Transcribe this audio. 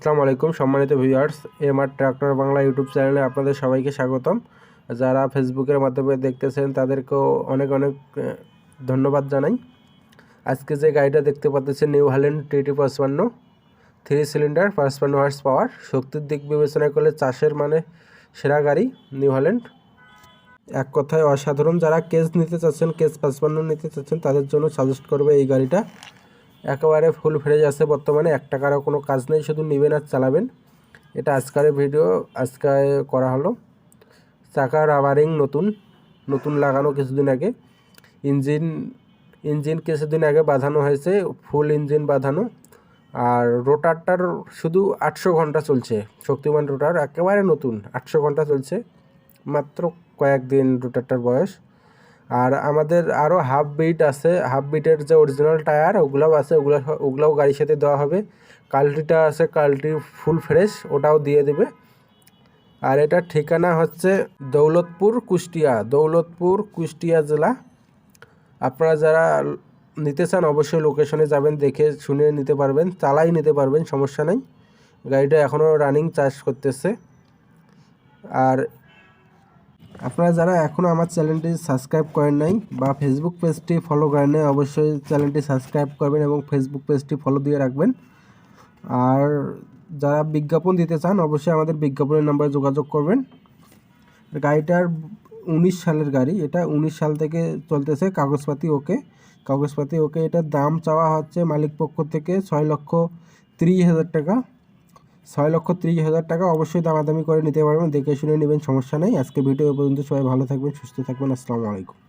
আসসালামু আলাইকুম সম্মানিত viewers, MR tractor Bangla YouTube চ্যানেলে আপনাদের সবাইকে স্বাগতম। যারা ফেসবুকের মাধ্যমে দেখতেছেন, তাদেরকেও অনেক অনেক ধন্যবাদ জানাই। আজকে যে গাড়িটা দেখতে পাচ্ছেন নিউ হালেন্ড টিটি পঁচপান্ন, থ্রি সিলিন্ডার, পাঁচপান্ন হার্স পাওয়ার। শক্তির দিক বিবেচনা করলে চাষের মানে সেরা গাড়ি নিউ হালেন্ড এক কথায় অসাধারণ, যারা কেস নিতে চাচ্ছেন, কেস পাঁচপান্ন নিতে চাচ্ছেন, তাদের জন্য সাজেস্ট করবে এই গাড়িটা। একেবারে ফুল ফ্রেজ আছে বর্তমানে, এক টাকারও কোনো কাজ নেই, শুধু নেবেন আর চালাবেন। এটা আজকের ভিডিও, আজকে করা হলো। চাকা রাবারিং নতুন নতুন লাগানো কিছুদিন আগে। ইঞ্জিন ইঞ্জিন কিছুদিন আগে বাঁধানো হয়েছে ফুল ইঞ্জিন বাঁধানো। আর রোটারটার শুধু আটশো ঘণ্টা চলছে, শক্তিমান রোটার একেবারে নতুন, আটশো ঘণ্টা চলছে। মাত্র কয়েকদিন রোটারটার বয়স। আর আমাদের আরও হাফ বিট আছে হাফ বিটের যে অরিজিনাল টায়ার ওগুলাও আছে, ওগুলো ওগুলাও গাড়ির সাথে দেওয়া হবে। কাল্টিটা আছে কাল্টি ফুল ফ্রেশ ওটাও দিয়ে দেবে। আর এটার ঠিকানা হচ্ছে দৌলতপুর কুষ্টিয়া দৌলতপুর কুষ্টিয়া জেলা। আপনারা যারা নিতে চান, অবশ্যই লোকেশনে যাবেন, দেখে শুনে নিতে পারবেন, চালাই নিতে পারবেন, সমস্যা নেই। গাড়িটা এখনও রানিং চার্জ করতেছে। আর আপনারা যারা এখনও আমার চ্যানেলটি সাবস্ক্রাইব করেন নাই বা ফেসবুক পেজটি ফলো করেন নাই, অবশ্যই চ্যানেলটি সাবস্ক্রাইব করবেন এবং ফেসবুক পেজটি ফলো দিয়ে রাখবেন। আর যারা বিজ্ঞাপন দিতে চান, অবশ্যই আমাদের বিজ্ঞাপনের নাম্বারে যোগাযোগ করবেন। গাড়িটার উনিশ সালের গাড়ি, এটা উনিশ সাল থেকে চলতেছে কাগজপাতি ওকে। কাগজপাতি ওকে, এটার দাম চাওয়া হচ্ছে মালিক পক্ষ থেকে ছয় লক্ষ তিরিশ হাজার টাকা। ছয় লক্ষ তিরিশ হাজার টাকা অবশ্যই দামাদামি করে নিতে পারবেন। দেখে শুনে নেবেন, সমস্যা নেই। আজকে ভিডিও পর্যন্ত সবাই ভালো থাকবেন, সুস্থ থাকবেন। আসসালামু আলাইকুম।